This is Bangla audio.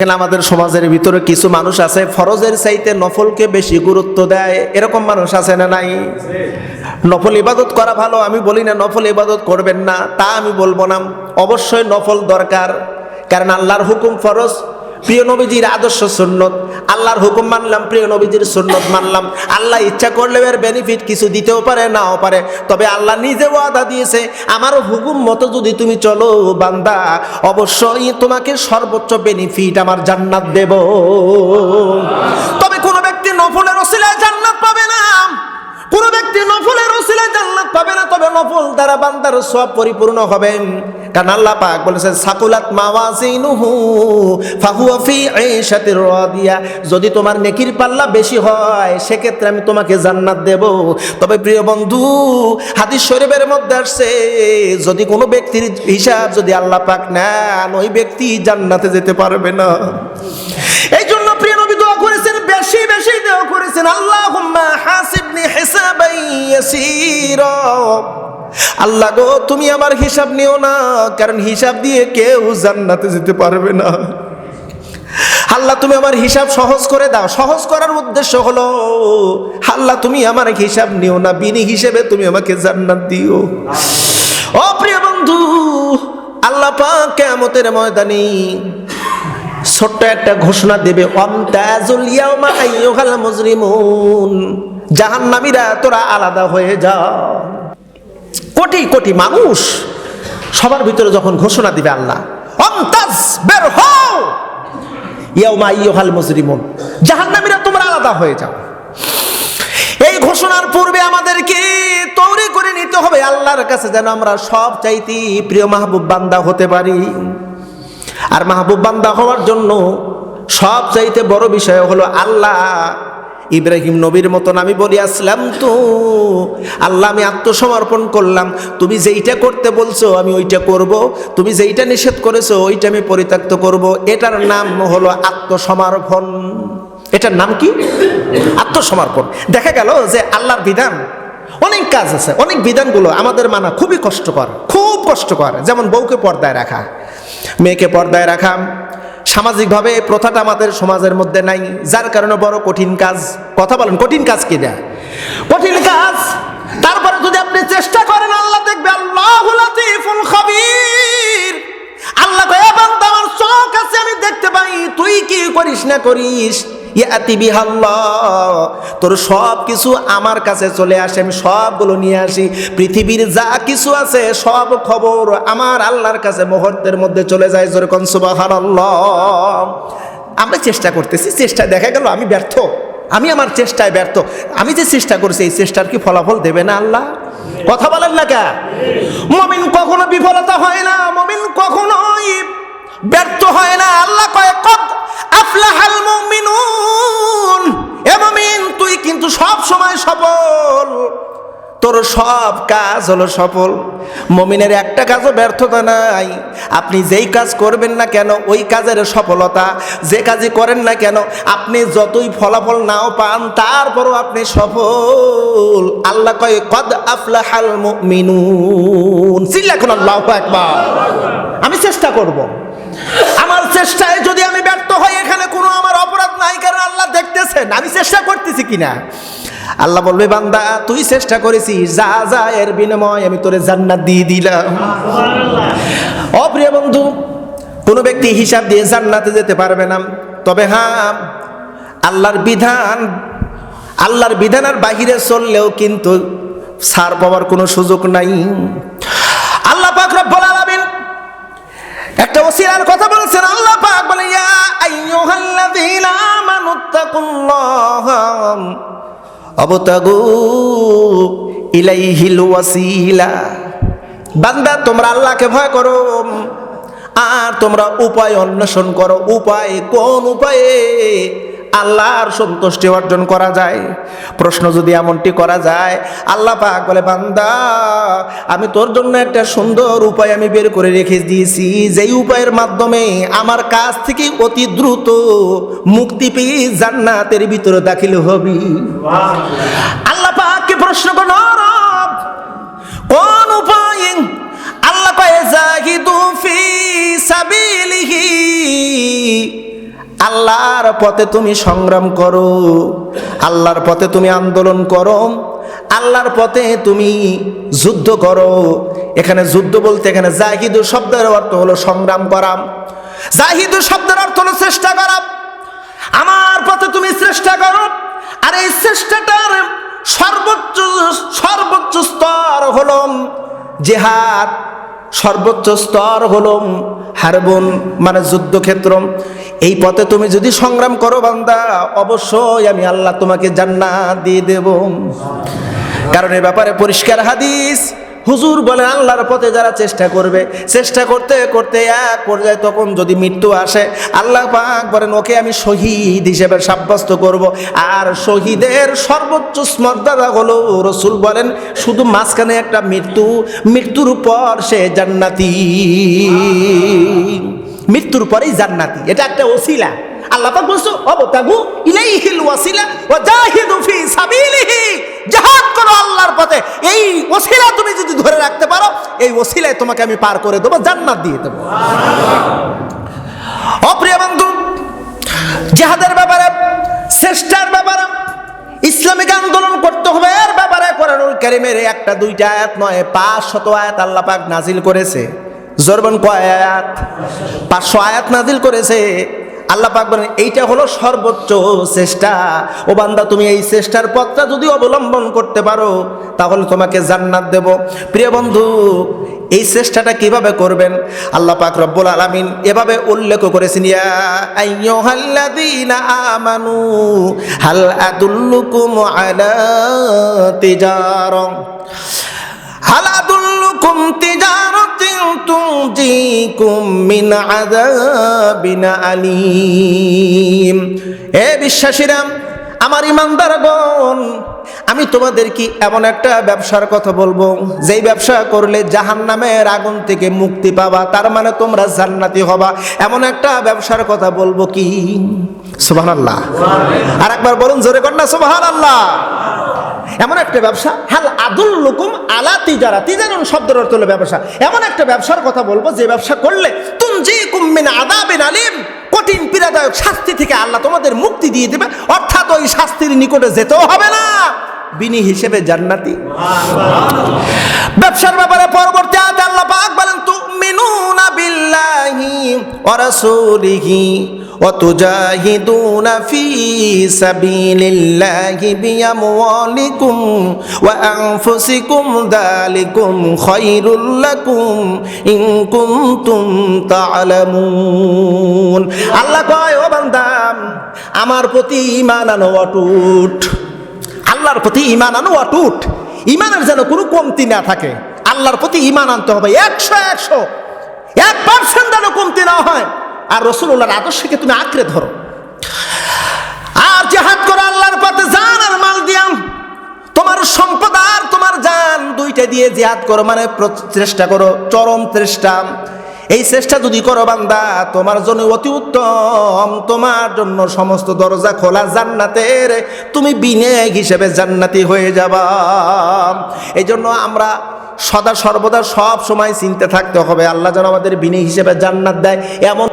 এখানে আমাদের সমাজের ভিতরে কিছু মানুষ আছে, ফরজের চাইতে নফলকে বেশি গুরুত্ব দেয়। এরকম মানুষ আছে না নাই? নফল ইবাদত করা ভালো, আমি বলি না নফল ইবাদত করবেন না, তা আমি বলব না। অবশ্যই নফল দরকার, কারণ আল্লাহর হুকুম ফরজ। প্রিয় নবীজির আদর্শ সুন্নত। আল্লাহর হুকুম মানলাম, প্রিয় নবীজির সুন্নত মানলাম। আল্লাহ ইচ্ছা করলে এর বেনিফিট কিছু দিতেও পারে, নাও পারে। তবে আল্লাহ নিজে ওয়াদা দিয়েছে আমার হুকুম মতো যদি তুমি চলো বান্দা, অবশ্যই তোমাকে সর্বোচ্চ বেনিফিট আমার জান্নাত দেব। তবে কোনো ব্যক্তি নফলের ওসিলায় জান্নাত পাবে না। কোন ব্যক্তি নফলের পাবে না, তবে নফল দ্বারা বান্দার সব পরিপূর্ণ হবে। কারণ আল্লাহ পাক বলেছেন, সাকুলাত মাওয়াজিনুহু ফাহুয়া ফি আইশাতির রাদিয়া। যদি তোমার নেকির পাল্লা বেশি হয়, সেক্ষেত্রে আমি তোমাকে জান্নাত দেব। তবে প্রিয় বন্ধু, হাদিস শরীফের মধ্যে আসছে, যদি কোনো ব্যক্তির হিসাব যদি আল্লাহ পাক নেন, ওই ব্যক্তি জান্নাতে যেতে পারবে না। এই জন্য প্রিয় নবী দোয়া করেছেন, বেশি বেশি দোয়া করেছেন হিসাবান ইয়াসীরা আল্লাহ গো, তুমি আমার হিসাব নিও না, কারণ হিসাব দিয়ে কেউ জান্নাতে যেতে পারবে না। আল্লাহ, তুমি আমার হিসাব সহজ করে দাও। সহজ করার উদ্দেশ্য হলো, আল্লাহ, তুমি আমার হিসাব নিও না, বিনি হিসেবে তুমি আমাকে জান্নাত দিও। ও প্রিয় বন্ধু, আল্লাহ পাক কিয়ামতের ময়দানে ছোট্ট একটা ঘোষণা দেবে অমতাজুল ইয়াউমা আইয়ুহাল মুজরিমুন। জাহান্নামীরা, তোরা আলাদা হয়ে যা। কোটি কোটি মানুষ সবার ভিতরে যখন ঘোষণা দিবে আল্লাহ, অমতাজ, বের হও! ইয়াউমা আইয়ুহাল মুজরিমুন। জাহান্নামীরা, তোমরা আলাদা হয়ে যাও। এই ঘোষণার পূর্বে আমাদেরকে তৈরি করে নিতে হবে আল্লাহর কাছে, যেন আমরা সব চাইতে প্রিয় মাহবুব বান্দা হতে পারি। আর মাহবুব বান্দা হওয়ার জন্য সব চাইতে বড় বিষয় হলো আল্লাহ। ইব্রাহিম নবীর মতন আমি বলি, আসলাম তো। আল্লাহ, আমি আত্মসমর্পণ করলাম। তুমি যেইটা করতে বলছো, আমি ওইটা করব। তুমি যেইটা নিষেধ করেছ, ওইটা আমি পরিত্যক্ত করব। এটার নাম হলো আত্মসমর্পণ। এটার নাম কি? আত্মসমর্পণ। দেখা গেল যে আল্লাহর বিধান, অনেক কাজ আছে, অনেক বিধানগুলো আমাদের মানা খুবই কষ্টকর, খুব কষ্টকর। যেমন বউকে পর্দায় রাখা, মেয়েকে পর্দায় রাখা সামাজিকভাবে এই প্রথাটা আমাদের সমাজের মধ্যে নাই, যার কারণে বড় কঠিন কাজ। কথা বলেন, কঠিন কাজ কি দেয়? কঠিন কাজ? তারপরে যদি আপনি চেষ্টা করেন, আল্লাহ দেখবে আল্লাহ আল্লাহ আমার চোখ আছে, আমি দেখতে পাই। তুই কি করিস না করিস? ইয়াতি বিহাল্লাহ। তোর সব কিছু আমার কাছে চলে আসে, আমি সবগুলো নিয়ে আসি। পৃথিবীর যা কিছু আছে, সব খবর আমার আল্লাহর কাছে মুহূর্তের মধ্যে চলে যায় যেরকম সুবহানাল্লাহ। আমরা চেষ্টা করতেছি, চেষ্টা দেখা গেল, আমি ব্যর্থ। আমি আমার চেষ্টায় ব্যর্থ। আমি যে চেষ্টা করছি, এই চেষ্টার কি ফলাফল দেবে না আল্লাহ? কথা বলেন না কে? মমিন কখনো বিফলতা হয় না, মমিন কখনোই ব্যর্থ হয় না। আল্লাহ কয়, কদ আফলাহাল মুমিনুন তোর সব কাজ হলো সফল। মমিনের একটা কাজও ব্যর্থতা নাই। আপনি যেই কাজ করবেন না কেন, ওই কাজের সফলতা। যে কাজই করেন না কেন, আপনি যতই ফলাফল নাও পান, তারপরও আপনি সফল। আল্লাহ কয়, কদ আফলাহাল মুমিনুন। চিল্লাখন আল্লাহ একবার আমি চেষ্টা করব। আমার চেষ্টায় যদি আমি ব্যর্থ হই, এখানে কোনো আমার অপরাধ নাই, কারণ আল্লাহ দেখতেছেন। আমি চেষ্টা করতেছি কিনা? আল্লাহ বলবে বান্দা তুই চেষ্টা করেছিস যা যা এর বিনিময় আমি তোরে জান্নাত দিয়ে দিলাম। অপ্রিয় বন্ধু কোনো ব্যক্তি হিসাব দিয়ে জান্নাতে যেতে পারবে না। তবে হ্যাঁ আল্লাহর বিধান আল্লাহর বিধানের বাহিরে চললেও কিন্তু সার পাওয়ার কোনো সুযোগ নাই। আল্লাহ পাক রব্বুল আলামিন একটা ওসিলার কথা বলছেন আল্লাহ পাক বলে ইয়া আইয়ুহাল্লাযীনা আমানুত্তাকুল্লাহা বান্দা তোমরা আল্লাহকে ভয় করো। আর তোমরা উপায় অন্বেষণ করো। উপায় কোন উপায়ে? আল্লাহর সন্তুষ্টি অর্জন করা যায়। প্রশ্ন যদি এমনটি করা যায়, আল্লাহ পাক বলে, বান্দা, আমি তোর জন্য একটা সুন্দর উপায় আমি বের করে রেখে দিয়েছি। যেই উপায়ের মাধ্যমে আমার কাছ থেকে অতি দ্রুত মুক্তি পেয়ে জান্নাতের ভিতরে দাখিল হবি। আল্লাহ পাককে প্রশ্ন করো কোন উপায় আল্লাহ পায়ে জাহিদু ফি সাবিলিহি আল্লাহর পথে তুমি সংগ্রাম করো, আল্লাহর পথে তুমি আন্দোলন করো, আল্লাহর পথে তুমি যুদ্ধ করো। এখানে যুদ্ধ বলতে এখানে জাহিদু শব্দের অর্থ হলো সংগ্রাম করা। জাহিদু শব্দের অর্থ হলো চেষ্টা করা। আমার পথে তুমি চেষ্টা করো, আর এই চেষ্টাটার সর্বোচ্চ সর্বোচ্চ স্তর হলো জেহাদ। সর্বোচ্চ স্তর হলো হারবন মানে যুদ্ধক্ষেত্র। এই পথে তুমি যদি সংগ্রাম করো বান্দা, অবশ্যই আমি আল্লাহ তোমাকে জান্নাত দিয়ে দেব। কারণ এ ব্যাপারে পরিষ্কার হাদিস। হুজুর বলে আল্লাহর পথে যারা চেষ্টা করবে, চেষ্টা করতে করতে এক পর্যায়ে তখন যদি মৃত্যু আসে, আল্লাহ পাক বলেন, ওকে আমি শহীদ হিসেবে সাব্যস্ত করব। আর শহীদের সর্বোচ্চ মর্যাদা হলো রসুল বলেন, শুধু মাঝখানে একটা মৃত্যু, মৃত্যুর পর সে জান্নাতি। মৃত্যুর পরেই জান্নাতি। এটা একটা ওসিলা। আল্লাহ পাক বলছো, অবতাগু ইলাইহিল ওয়াসিলা ওয়া জাহিদু ফি সাবিলিহি। জিহাদ করো আল্লাহর পথে। এই ওসিলা তুমি যদি ধরে রাখতে পারো, এই ওসিলায় তোমাকে আমি পার করে দেবো, জান্নাত দিয়ে দেবো। অপ্রিয় বন্ধু, জেহাদের ব্যাপারে চেষ্টার ব্যাপারে, ইসলামিক আন্দোলন করতে হবে, এর ব্যাপারে কোরআনুল কারিমের একটা, দুইটা আয়াত নয়, পাঁচ শত আয়াত আল্লাহ পাক নাজিল করেছে। জরবান কয় আয়াত? পাঁচশো আয়াত নাজিল করেছে। আল্লাহ পাক এইটা হলো সর্বোচ্চ চেষ্টা। ও বান্দা, তুমি এই চেষ্টার পথটা যদি অবলম্বন করতে পারো, তাহলে তোমাকে জান্নাত দেব। প্রিয় বন্ধু, এই চেষ্টাটা কীভাবে করবেন? আল্লাহ পাক রব্বুল আলামিন এভাবে উল্লেখ করেছেন, ইয়া আইয়ুহাল্লাযীনা আমানু, হাল আদুল্লুকুম আলা তিজারা, হাল আদুল্লুকুম তিজারাতিন তুনজিকুম من عذاب أليم. এ বিশ্বাসীরা, আমার ইমানদারগণ, আমি তোমাদের কি এমন একটা ব্যবসার কথা বলব। যেই ব্যবসা করলে জাহান নামের আগুন থেকে মুক্তি পাবা, তার মানে তোমরা জান্নাতি হবা। এমন একটা ব্যবসার কথা বলব কি? সুবাহ আল্লাহ আর একবার বলুন, জোরে কন্যা সুবাহ আল্লাহ এমন একটা ব্যবসা, হাল আদুল লুকুম আলা তিজারা তিজারুন শব্দের অর্থ হলো ব্যবসা, এমন একটা ব্যবসার কথা বলব, যে ব্যবসা করলে তুম জি কুম্মিন আদাবিন আলিম, কঠিন পীড়াদায়ক শাস্তি থেকে আল্লাহ তোমাদের মুক্তি দিয়ে দেবে, অর্থাৎ ওই শাস্তির নিকটে যেতেও হবে না। বিনি হিসেবে জান্নাতি। ব্যবসার ব্যাপারে পরবর্তী আয়াতে আল্লাহ পাক বলেন, তুমিনুনা বিল্লাহি ওয়া রাসূলিহি। তুজাহিদুনা ফি সাবিলিল্লাহি বিআমওয়ালিকুম ওয়া আনফুসিকুম যালিকুম খায়রুল লাকুম ইন কুনতুম তা'লামুন আল্লাহ কয়, ও বান্দা, আমার প্রতি ঈমান আনো অটুট। আল্লাহর প্রতি ইমান আনো অটুট। ইমানের যেন কোনো কমতি না থাকে, আল্লাহর প্রতি ইমান আনতে হবে। একশো একশো। এক পার্সেন্ট যেন কমতি না হয়। আর রসুল্লাহর আদর্শকে তুমি আঁকড়ে ধরো। আর জেহাদ করো আল্লাহর পথে, জান আর মাল দিয়াম তোমার সম্পদ আর তোমার জান দুইটা দিয়ে জেহাদ করো মানে চেষ্টা করো, চরম চেষ্টা। এই চেষ্টা যদি করো বান্দা, তোমার জন্য অতি উত্তম, তোমার জন্য সমস্ত দরজা খোলা জান্নাতের। তুমি বিনে হিসেবে জান্নাতি হয়ে যাবা। এই জন্য আমরা সদা সর্বদা সব সময় চিনতে থাকতে হবে, আল্লাহ যেন আমাদের বিনে হিসেবে জান্নাত দেয়। এমন